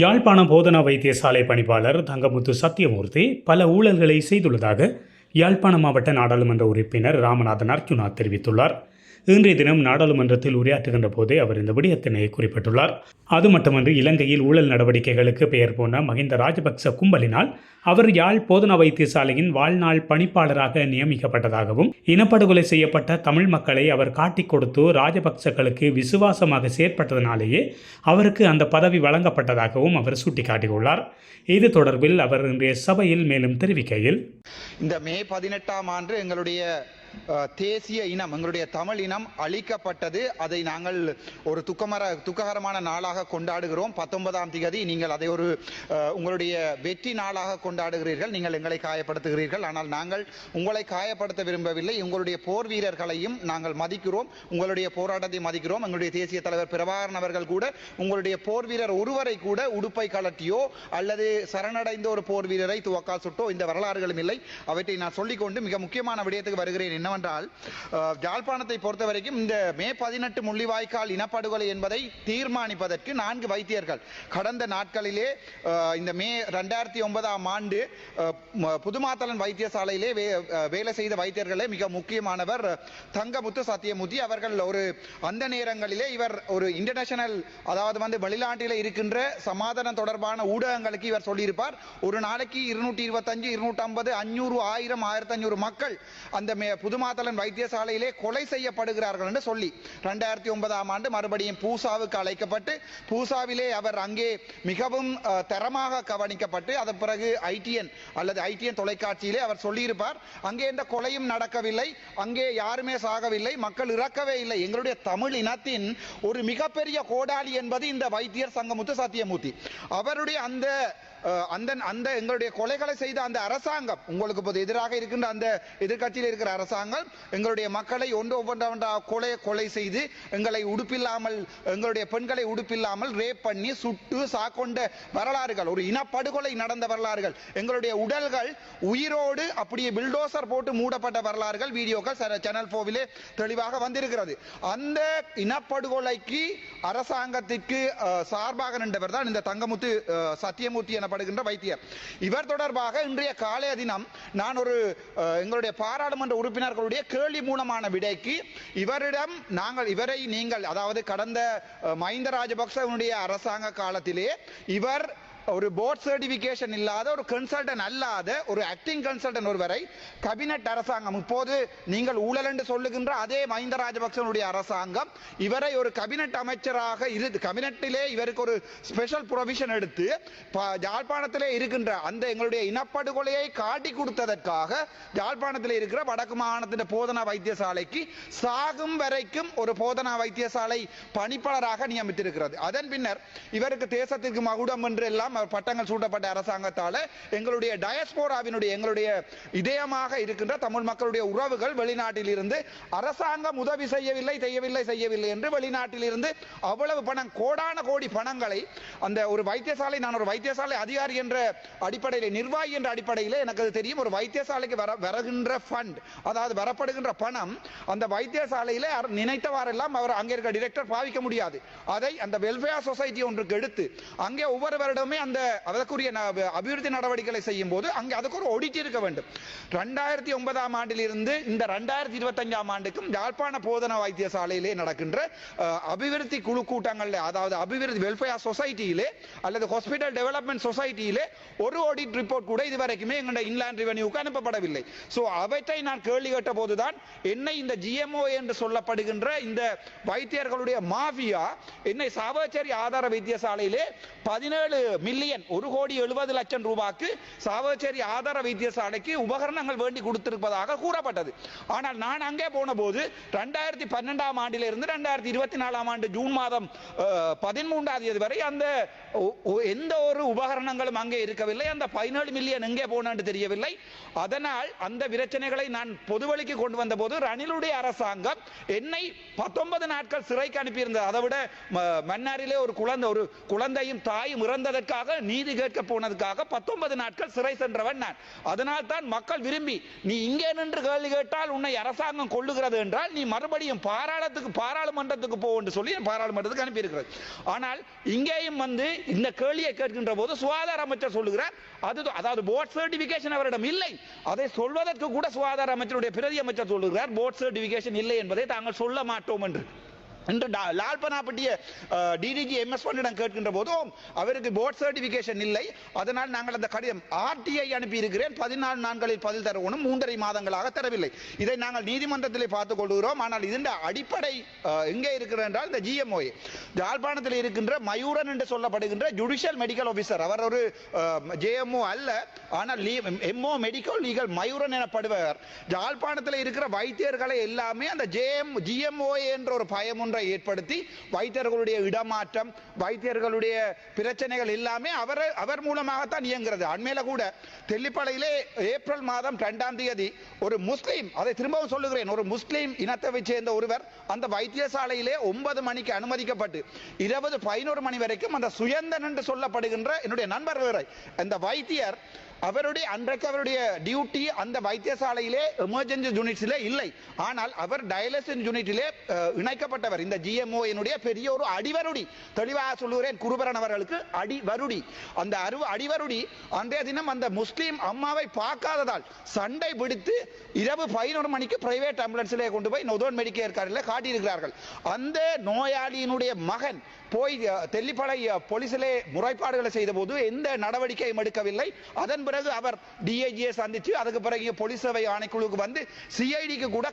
யாழ்ப்பாணம் போதனா வைத்தியசாலை பணிப்பாளர் தங்கமுத்து சத்தியமூர்த்தி பல ஊழல்களை செய்துள்ளதாக யாழ்ப்பாண மாவட்ட நாடாளுமன்ற உறுப்பினர் ராமநாதன் அர்ஜுனா தெரிவித்துள்ளார். இன்றைய தினம் நாடாளுமன்றத்தில் உரையாற்றுகின்ற போதே அவர் இந்த விடயத்தினை குறிப்பிட்டுள்ளார். அது மட்டுமன்றி இலங்கையில் ஊழல் நடவடிக்கைகளுக்கு பெயர் போன மஹிந்த ராஜபக்ச கும்பலினால் அவர் யாழ் போதனா வைத்தியசாலையின் வாழ்நாள் பணிப்பாளராக நியமிக்கப்பட்டதாகவும் இனப்படுகொலை செய்யப்பட்ட தமிழ் மக்களை அவர் காட்டிக் கொடுத்து ராஜபக்சக்களுக்கு விசுவாசமாக செயற்பட்டதனாலேயே அவருக்கு அந்த பதவி வழங்கப்பட்டதாகவும் அவர் சுட்டிக்காட்டியுள்ளார். இது தொடர்பில் அவர் இன்றைய சபையில் மேலும் தெரிவிக்கையில் இந்த மே பதினெட்டாம் ஆண்டு எங்களுடைய தேசிய இனம் எங்களுடைய தமிழ் இனம் அழிக்கப்பட்டது. அதை நாங்கள் ஒரு துக்கமர துக்ககரமான நாளாக கொண்டாடுகிறோம். பத்தொன்பதாம் திகதி நீங்கள் அதை ஒரு உங்களுடைய வெற்றி நாளாக கொண்டாடுகிறீர்கள். நீங்கள் எங்களை காயப்படுத்துகிறீர்கள். ஆனால் நாங்கள் உங்களை காயப்படுத்த விரும்பவில்லை. உங்களுடைய போர் வீரர்களையும் நாங்கள் மதிக்கிறோம். உங்களுடைய போராட்டத்தை மதிக்கிறோம். எங்களுடைய தேசிய தலைவர் பிரபாகரன் அவர்கள் கூட உங்களுடைய போர் வீரர் ஒருவரை கூட உடுப்பை கலட்டியோ அல்லது சரணடைந்த ஒரு போர் வீரரை துவக்கா சுட்டோ இந்த வரலாறுகளும் இல்லை. அவற்றை நான் சொல்லிக்கொண்டு மிக முக்கியமான விடயத்துக்கு வருகிறேன். என்னவென்றால் யாழ்ப்பாணத்தை பொறுத்த வரைக்கும் இந்த மே பதினெட்டு முள்ளிவாய்க்கால் இனப்படுகொலை என்பதை தீர்மானிப்பதற்கு நான்கு வைத்தியர்கள். கடந்த நாட்களிலே இந்த மே ரெண்டாயிரத்தி ஒன்பதாம் ஆண்டு புதுமாத்தலன் வைத்தியசாலையிலே வேலை செய்த வைத்தியர்களே மிக முக்கியமானவர் தங்கமுத்து சத்தியமூர்த்தி அவர்கள் ஒரு அந்த நேரங்களிலே இவர் ஒரு இன்டர்நேஷனல் அதாவது வந்து வெளிநாட்டில் இருக்கின்ற சமாதானம் தொடர்பான ஊடகங்களுக்கு இவர் சொல்லியிருப்பார். ஒரு நாளைக்கு இருநூற்றி இருபத்தஞ்சு இருநூற்றி ஐம்பது அஞ்சூறு ஆயிரம் ஆயிரத்தி அஞ்சூறு மக்கள் அந்த புதுமாத்தலன் வைத்தியசாலையிலே கொலை செய்யப்படுகிறார்கள் என்று சொல்லி ரெண்டாயிரத்தி ஒன்பதாம் ஆண்டு மறுபடியும் பூசாவுக்கு அழைக்கப்பட்டு பூசாவிலே அவர் அங்கே மிகவும் தரமாக கவனிக்கப்பட்டு அதன் பிறகு ஐடிஎன் அல்லது ஐடிஎன் தொலைக்காட்சியிலே அவர் சொல்லியிருப்பார் அங்கே எந்த கொலையும் நடக்கவில்லை அங்கே யாருமே சாகவில்லை மக்கள் இறக்கவே இல்லை. எங்களுடைய தமிழ் இனத்தின் ஒரு மிகப்பெரிய கோடாளி என்பது இந்த வைத்தியர் சங்கமுத்து சத்தியமூர்த்தி. அவருடைய அந்த அந்த அந்த எங்களுடைய கொலைகளை செய்த அந்த அரசாங்கம் உங்களுக்கு இப்போது எதிராக இருக்கின்ற அந்த எதிர்க்கட்சியில் இருக்கிற அரசாங்கம் எங்களுடைய மக்களை ஒன்று ஒவ்வொன்றா கொலை கொலை செய்து எங்களை உடுப்பில்லாமல் எங்களுடைய பெண்களை உடுப்பில்லாமல் ரேப் பண்ணி சுட்டு சாக்கொண்ட வரலாறுகள் ஒரு இனப்படுகொலை நடந்த வரலாறுகள் எங்களுடைய உடல்கள் உயிரோடு அப்படியே பில்டோசர் போட்டு மூடப்பட்ட வரலாறுகள் வீடியோக்கள் சேனல் போவிலே தெளிவாக வந்திருக்கிறது. அந்த இனப்படுகொலைக்கு அரசாங்கத்திற்கு சார்பாக நின்றவர் தான் இந்த தங்கமுத்து சத்தியமூர்த்தி எனப்படுகின்ற வைத்தியர். இவர் தொடர்பாக இன்றைய காலைய தினம் நான் ஒரு எங்களுடைய பாராளுமன்ற உறுப்பினர் அவர்களுடைய கேள்வி மூலமான விடைக்கு இவரிடம் நாங்கள் இவரை நீங்கள் அதாவது கடந்த மஹிந்த ராஜபக்சவனுடைய அரசாங்க காலத்திலே இவர் ஒரு போர்ட் சர்டிபிகேஷன் இல்லாத ஒரு கன்சல்டன் அல்லாத ஒரு ஆக்டிங் கன்சல்டன் ஒருவரை கபினட் அரசாங்கம் இப்போது நீங்கள் ஊழல் என்று சொல்லுகின்ற அதே மஹிந்த ராஜபக்சனுடைய அரசாங்கம் இவரை ஒரு கபினட் அமைச்சராக இரு கபினட்டிலே இவருக்கு ஒரு ஸ்பெஷல் ப்ரொவிஷன் எடுத்து ப- யாழ்ப்பாணத்திலே இருக்கின்ற அந்த எங்களுடைய இனப்படுகொலையை காட்டி கொடுத்ததற்காக யாழ்ப்பாணத்தில் இருக்கிற வடக்கு மாகாணத்தின் போதனா வைத்தியசாலைக்கு சாகும் வரைக்கும் ஒரு போதனா வைத்தியசாலை பணிப்பாளராக நியமித்திருக்கிறது. அதன் பின்னர் இவருக்கு தேசத்திற்கு மகுடம் என்று எல்லாம் அவர் பட்டங்கள் சூட்டப்பட்ட அரசாங்கத்தால் எங்களுடைய டயஸ்போராவினுடைய எங்களுடைய இதயமாக இருக்கின்ற தமிழ் மக்களுடைய உறவுகள் வெளிநாட்டில் இருந்து அரசாங்கம் உதவி செய்யவில்லை செய்யவில்லை செய்யவில்லை என்று வெளிநாட்டில் இருந்து அவ்வளவு பணம் கோடான கோடி பணங்களை அந்த ஒரு வைத்தியசாலை நான் ஒரு வைத்தியசாலை அதிகாரி என்ற அடிப்படையில் நிர்வாகி என்ற அடிப்படையில் எனக்கு அது தெரியும். ஒரு வைத்தியசாலைக்கு வர வருகின்ற ஃபண்ட் அதாவது வரப்படுகின்ற பணம் அந்த வைத்தியசாலையில் நினைத்தவாறெல்லாம் அவர் அங்கே இருக்க டிரெக்டர் பாவிக்க முடியாது. அதை அந்த வெல்ஃபேர் சொசைட்டி ஒன்றுக்கு எடுத்து அங்கே ஒவ்வொரு வருடமே அந்த அதற்குரிய அபிவிருத்தி நடவடிக்கைகளை செய்யும் போது அங்கே அதுக்கு ஒரு ஒடிட் இருக்க வேண்டும். ரெண்டாயிரத்தி ஒன்பதாம் ஆண்டிலிருந்து இந்த ரெண்டாயிரத்தி இருபத்தஞ்சாம் ஆண்டுக்கும் யாழ்ப்பாண போதனா வைத்தியசாலையிலே நடக்கின்ற அபிவிருத்தி குழு கூட்டங்களில் அதாவது அபிவிருத்தி வெல்ஃபேர் சொசைட்டியிலே அல்லது ஹாஸ்பிட்டல் டெவலப்மெண்ட் சொசைட்டியிலே ஒரு ஆடிட் ரிப்போர்ட் கூட இதுவரைக்குமே எங்களுடைய இன்லாண்ட் ரெவென்யூக்கு அனுப்பப்படவில்லை. சோ அவற்றை நான் கேள்வி கேட்ட போதுதான் என்னை இந்த ஜிஎம்ஓ என்று சொல்லப்படுகின்ற இந்த வைத்தியர்களுடைய மாஃபியா என்னை சாவச்சேரி ஆதார வைத்தியசாலையிலே பதினேழு மில்லியன் ஒரு கோடி எழுபது லட்சம் ரூபாய்க்கு சாவச்சேரி ஆதார வைத்தியசாலைக்கு உபகரணங்கள் வேண்டி கொடுத்திருப்பதாக கூறப்பட்டது ஆனால் நான் அங்கே போன போது ரெண்டாயிரத்தி பன்னெண்டாம் ஆண்டிலிருந்து ரெண்டாயிரத்தி இருபத்தி நாலாம் ஆண்டு ஜூன் மாதம் பதிமூன்றாம் தேதி வரை அந்த எந்த ஒரு உபகரணங்களும் அங்கே இருக்கவில்லை அந்த பதினேழு மில்லியன் எங்கே போனான்னு தெரியவில்லை அதனால் அந்த பிரச்சனைகளை நான் பொதுவழிக்கு கொண்டு வந்த போது ரணிலுடைய அரசாங்கம் என்னை பத்தொன்பது நாட்கள் சிறைக்கு அனுப்பியிருந்தது அதை விட மன்னாரிலே ஒரு குழந்தை ஒரு குழந்தையும் தாயும் இறந்ததற்காக மக்களுக்காக நீதி கேட்க போனதுக்காக பத்தொன்பது நாட்கள் சிறை சென்றவன் நான். அதனால் தான் மக்கள் விரும்பி நீ இங்கே நின்று கேள்வி கேட்டால் உன்னை அரசாங்கம் கொள்ளுகிறது என்றால் நீ மறுபடியும் பாராளத்துக்கு பாராளுமன்றத்துக்கு போ என்று சொல்லி பாராளுமன்றத்துக்கு அனுப்பியிருக்கிறது. ஆனால் இங்கேயும் வந்து இந்த கேள்வியை கேட்கின்ற போது சுகாதார அமைச்சர் சொல்லுகிறார் அது அதாவது போர்ட் சர்டிபிகேஷன் அவரிடம் இல்லை. அதை சொல்வதற்கு கூட சுகாதார அமைச்சருடைய பிரதி அமைச்சர் சொல்லுகிறார் போர்ட் சர்டிபிகேஷன் இல்லை என்பதை தாங்கள் சொல்ல மாட்டோம் என்று. இன்று லால்பனாப்பட்டிய டிடிஜி எம்எஸ் ஒன்னிடம் கேட்கின்ற போதும் அவருக்கு போர்ட் சர்டிபிகேஷன் இல்லை. அதனால் நாங்கள் அந்த கடிதம் ஆர்டிஐ அனுப்பி இருக்கிறேன். பதினாலு நாட்களில் பதில் தரவும் மூன்றரை மாதங்களாக தரவில்லை. இதை நாங்கள் நீதிமன்றத்தில் பார்த்துக் கொள்கிறோம். ஆனால் இதன் அடிப்படை எங்கே இருக்கிறது என்றால் இந்த ஜிஎம்ஓஏ யாழ்ப்பாணத்தில் இருக்கின்ற மயூரன் என்று சொல்லப்படுகின்ற ஜுடிஷியல் மெடிக்கல் ஆஃபீஸர் அவர் ஒரு ஜேஎம்ஓ அல்ல. ஆனால் எம்ஓ மெடிக்கல் லீகல் மயூரன் எனப்படுவர். யாழ்ப்பாணத்தில் இருக்கிற வைத்தியர்களை எல்லாமே அந்த ஜேஎம் ஜிஎம்ஓஏ என்ற ஒரு பயம் ஒன்றை ஏற்படுத்தி வைத்தியர்களுடைய இடமாற்றம் வைத்தியர்களுடைய பிரச்சனைகள் எல்லாமே அவர் அவர் மூலமாகத்தான் இயங்குகிறது அண்மையில கூட தெல்லிப்பளையிலே ஏப்ரல் மாதம் இரண்டாம் தேதி ஒரு முஸ்லீம் அதை திரும்பவும் சொல்லுகிறேன் ஒரு முஸ்லீம் இனத்தை சேர்ந்த ஒருவர் அந்த வைத்தியசாலையிலே ஒன்பது மணிக்கு அனுமதிக்கப்பட்டு இருபது பதினோரு மணி வரைக்கும் அந்த சுயந்தன் என்று சொல்லப்படுகின்ற என்னுடைய நண்பர் அந்த வைத்தியர் அவருடைய அன்றைக்கு அவருடைய டியூட்டி அந்த வைத்தியசாலையிலே எமர்ஜென்சி யூனிட்ஸிலே இல்லை. ஆனால் அவர் டயலிசிஸ் யூனிட்டிலே இணைக்கப்பட்டவர். இந்த ஜிஎம்ஓ என்னுடைய பெரிய ஒரு அடிவருடி. தெளிவாக சொல்லுகிறேன் குருபரன் அவர்களுக்கு அடிவருடி. அந்த அருவ அடிவருடி அன்றைய தினம் அந்த முஸ்லீம் அம்மாவை பார்க்காததால் சண்டை பிடித்து இரவு பதினொரு மணிக்கு பிரைவேட் ஆம்புலன்ஸிலே கொண்டு போய் நொதோன் மெடிக்கேர் காரில் காட்டியிருக்கிறார்கள். அந்த நோயாளியினுடைய மகன் போய் தெல்லிப்பளை போலீஸிலே முறைப்பாடுகளை செய்த போது எந்த நடவடிக்கையும் எடுக்கவில்லை. அதன் பிறகு அவர் டிஐஜியை சந்திச்சு அதுக்கு பிறகு போலீஸ் சேவை ஆணைக்குழுவுக்கு வந்து சிஐடிக்கு கூட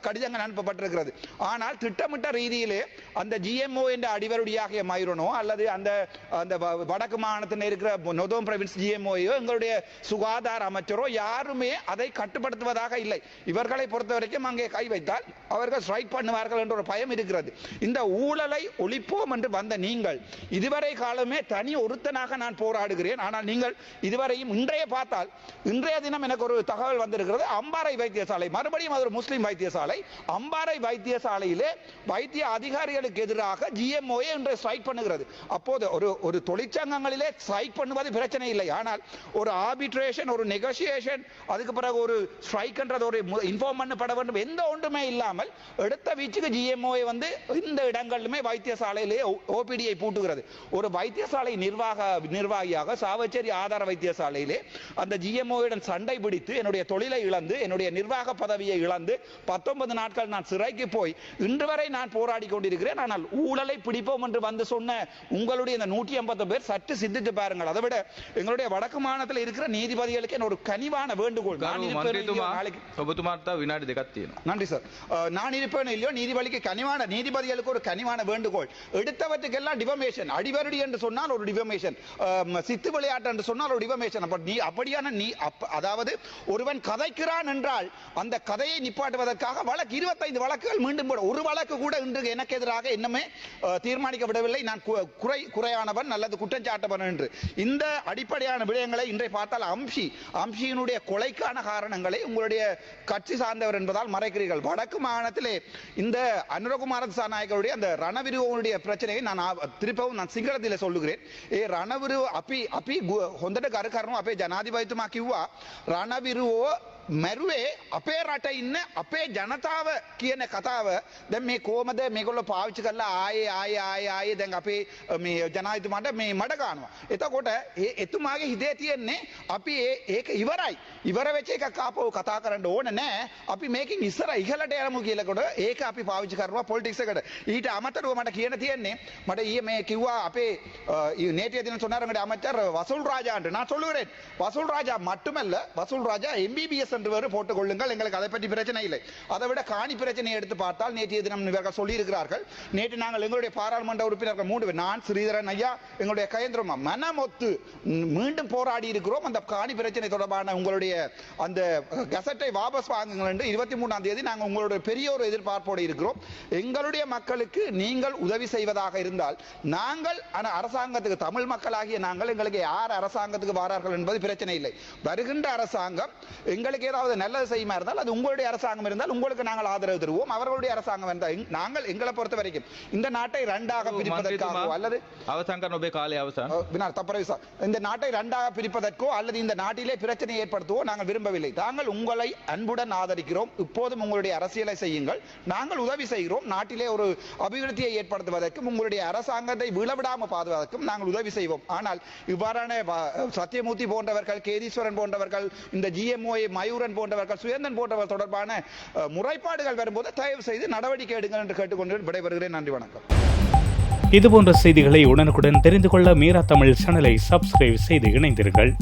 கடிதங்கள் அனுப்பப்பட்டிருக்கிறது. ஆனால் திட்டமிட்ட ரீதியிலே அந்த ஜிஎம்ஓ என்ற அடிவருடியாகிய மயூரனோ அல்லது அந்த அந்த வ- வடக்கு மாநிலத்தில் இருக்கிற நொதோம் பிரவின்ஸ் ஜிஎம்ஓயோ எங்களுடைய சுகாதார அமைச்சரோ யாருமே அதை கட்டுப்படுத்துவதாக இல்லை. இவர்களை பொறுத்த வரைக்கும் அங்கே கை வைத்தால் அவர்கள் ஸ்ட்ரைக் பண்ணுவார்கள் என்ற ஒரு பயம் இருக்கிறது. இந்த ஊழலை ஒழிப்போம் என்று வந்த நீங்கள் இதுவரை காலமே தனி ஒருத்தனாக நான் போராடுகிறேன். ஆனால் நீங்கள் இதுவரையும் இன்றைய பார்த்தால் இன்றைய தினம் எனக்கு ஒரு தகவல் வந்திருக்கிறது. அம்பாறை வைத்தியசாலை மறுபடியும் அது ஒரு முஸ்லீம் வைத்தியசாலை. அம்பாறை வைத்தியசாலையிலே வைத்திய அதிகாரிகளுக்கு எதிராக ஜிஎம்ஓஏ என்று ஸ்ட்ரைக் பண்ணுகிறது. அப்போது ஒரு ஒரு தொழிற்சங்கங்களிலே ஸ்ட்ரைக் பண்ணுவது பிரச்சனை இல்லை. ஆனால் ஒரு ஆர்பிட்ரேஷன் ஒரு நெகோசியேஷன் அதுக்கு பிறகு ஒரு ஸ்ட்ரைக்ன்றது ஒரு இன்ஃபார்ம் பண்ணப்பட வேண்டும். எந்த ஒன்றுமே இல்லாமல் எடுத்த வீச்சுக்கு ஜிஎம்ஓஏ வந்து இந்த இடங்களிலுமே வைத்தியசாலையிலே ஓபிடியை பூட்டுகிறது. ஒரு வைத்தியசாலை நிர்வாக நிர்வாகியாக சாவச்சேரி ஆதார வைத்தியசாலையிலே அந்த ஜிஎம்ஓயுடன் சண்டை பிடித்து என்னுடைய தொழிலை இழந்து என்னுடைய நிர்வாக பதவியை இழந்து பத்தொன்பது நாட்கள் நான் சிறைக்கு போய் இன்று வரை நான் போராடி கொண்டிருக்கிறேன். ஆனால் ஊழலை பிடிப்போம் என்று வந்து சொன்ன உங்களுடைய இந்த நூற்றி ஐம்பது பேர் சற்று சிந்தித்து பாருங்கள். அதை விட எங்களுடைய வடக்கு மாநிலத்தில் இருக்கிற நீதிபதிகளுக்கு ஒரு கனிவான வேண்டுகோள். நன்றி சார். நான் இருப்பேன் இல்லையோ நீதிபதிக்கு கனிவான நீதிபதிகளுக்கு ஒரு கனிவான வேண்டுகோள். எடுத்தவற்றுக்கெல்லாம் டிபமேஷன் அடிவருடி என்று சொன்னால் ஒரு டிபமேஷன் சித்து விளையாட்டு என்று சொன்னால் ஒரு டிபமேஷன் அப்ப நீ அப்படியான நீ அதாவது ஒருவன் கதைக்கிறான் என்றால் அந்த கதையை நிப்பாட்டுவதற்காக வழக்கு இருபத்தைந்து வழக்குகள் மீண்டும் போட ஒரு வழக்கு கூட இன்று எனக்கு எதிராக இன்னுமே தீர்மானிக்கப்படவில்லை. நான் குறை குறையானவன் அல்லது குற்றஞ்சாட்டவன் என்று. இந்த அடிப்படையான விடயங்களை இன்றை பார்த்தால் அம்சி அம்சியினுடைய கொலைக்கான காரணங்களை உங்களுடைய கட்சி சார்ந்தவர் என்பதால் மறைக்கிறீர்கள். வடக்கு மாகாணத்திலே இந்த அனுரகுமார திசாநாயகருடைய அந்த ரணவிருவனுடைய பிரச்சனையை நான் திருப்பவும் நான் சிங்களத்தில் சொல்லுகிறேன். ஏ ரணவிரு அப்பி அப்பி ஹொந்தட கருக்காரனும் அப்பே ජනාධිපතිතුමා කිව්වා රණවිරුවෝ මැරුවේ අපේ රට ඉන්න අපේ ජනතාව කියන කතාව දැන් මේ කොහමද මේගොල්ලෝ පාවිච්චි කරලා ආයේ ආයේ ආයේ ආයේ දැන් අපේ මේ ජනාධිපතිතුමාට මේ මඩ ගන්නවා. එතකොට ඒ එතුමාගේ හිතේ තියෙන්නේ අපි ඒක ඉවරයි. ඉවර වෙච්ච එකක් ආපහු කතා කරන්න ඕන නෑ. අපි මේකෙන් ඉස්සර ඉහළට යමු කියලාකොට ඒක අපි පාවිච්චි කරනවා පොලිටික්ස් එකට. ඊට අමතරව මට කියන්න තියෙන්නේ මට ඊයේ මේ කිව්වා අපේ නේටිය දින සොනාරංගඩ අමාත්‍යර වසුල් රාජාන්ට නා සොළුරෙන් වසුල් රාජා මට්ටමල්ල වසුල් රාජා MBBS என்று வேறு போட்டுக் கொள்ளுங்கள். எங்களுக்கு அதை பற்றி பிரச்சனை இல்லை. அதை விட காணி பிரச்சனையை எடுத்து பார்த்தால் நேற்றைய தினம் இவர்கள் சொல்லியிருக்கிறார்கள். நேற்று நாங்கள் எங்களுடைய பாராளுமன்ற உறுப்பினர்கள் மூன்று நான் ஸ்ரீதரன் ஐயா எங்களுடைய கயந்திரமா மனமொத்து மீண்டும் போராடி இருக்கிறோம். அந்த காணி பிரச்சனை தொடர்பான உங்களுடைய அந்த கசட்டை வாபஸ் வாங்குங்கள் என்று இருபத்தி மூணாம் தேதி நாங்கள் உங்களுடைய பெரிய ஒரு எதிர்பார்ப்போடு இருக்கிறோம். எங்களுடைய மக்களுக்கு நீங்கள் உதவி செய்வதாக இருந்தால் நாங்கள் ஆனால் அரசாங்கத்துக்கு தமிழ் மக்களாகிய நாங்கள் எங்களுக்கு யார் அரசாங்கத்துக்கு வாரார்கள் என்பது பிரச்சனை இல்லை. வருகின்ற அரசாங்கம் எங்களுக்கு மக்களுக்கு ஏதாவது நல்லது செய்யுமா இருந்தால் அது உங்களுடைய அரசாங்கம் இருந்தால் உங்களுக்கு நாங்கள் ஆதரவு தருவோம். அவர்களுடைய அரசாங்கம் இருந்தால் நாங்கள் எங்களை பொறுத்த வரைக்கும் இந்த நாட்டை ரெண்டாக பிரிப்பதற்காகவோ அல்லது இந்த நாட்டை ரெண்டாக பிரிப்பதற்கோ அல்லது இந்த நாட்டிலே பிரச்சனை ஏற்படுத்தவோ நாங்கள் விரும்பவில்லை. நாங்கள் உங்களை அன்புடன் ஆதரிக்கிறோம். இப்போதும் உங்களுடைய அரசியலை செய்யுங்கள். நாங்கள் உதவி செய்கிறோம். நாட்டிலே ஒரு அபிவிருத்தியை ஏற்படுத்துவதற்கும் உங்களுடைய அரசாங்கத்தை விளவிடாம பாதுவதற்கும் நாங்கள் உதவி செய்வோம். ஆனால் இவ்வாறான சத்தியமூர்த்தி போன்றவர்கள் கேதீஸ்வரன் போன்றவர்கள் இந்த ஜிஎம்ஓ மயூர் மயூரன் போன்றவர்கள் சுயந்தன் போன்றவர்கள் தொடர்பான முறைப்பாடுகள் வரும்போது தயவு செய்து நடவடிக்கை எடுங்கள் என்று கேட்டுக்கொண்டு விடைபெறுகிறேன். நன்றி வணக்கம். இதுபோன்ற செய்திகளை உடனுக்குடன் தெரிந்து கொள்ள மீரா தமிழ் சேனலை சப்ஸ்கிரைப் செய்து இணைந்தீர்கள்